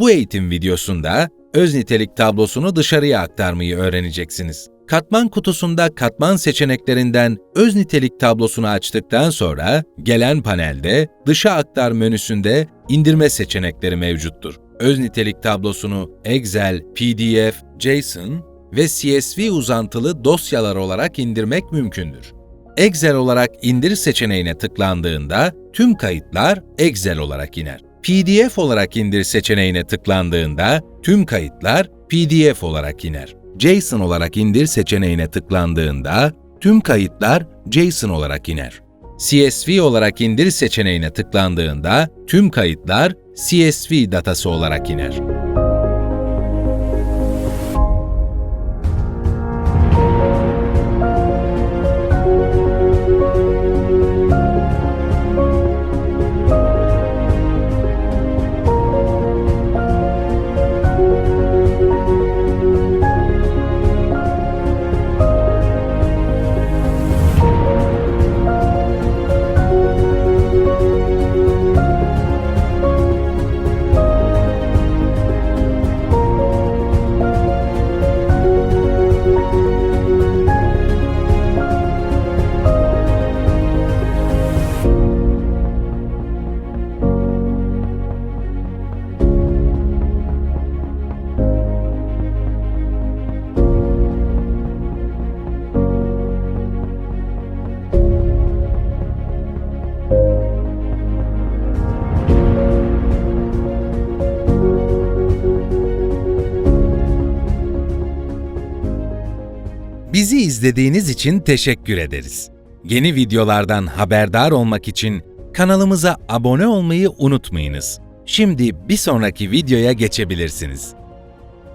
Bu eğitim videosunda öz nitelik tablosunu dışarıya aktarmayı öğreneceksiniz. Katman kutusunda katman seçeneklerinden öz nitelik tablosunu açtıktan sonra gelen panelde dışa aktar menüsünde indirme seçenekleri mevcuttur. Öz nitelik tablosunu Excel, PDF, JSON ve CSV uzantılı dosyalar olarak indirmek mümkündür. Excel olarak indir seçeneğine tıklandığında tüm kayıtlar Excel olarak iner. PDF olarak indir seçeneğine tıklandığında tüm kayıtlar PDF olarak iner. JSON olarak indir seçeneğine tıklandığında tüm kayıtlar JSON olarak iner. CSV olarak indir seçeneğine tıklandığında tüm kayıtlar CSV datası olarak iner. Bizi izlediğiniz için teşekkür ederiz. Yeni videolardan haberdar olmak için kanalımıza abone olmayı unutmayınız. Şimdi bir sonraki videoya geçebilirsiniz.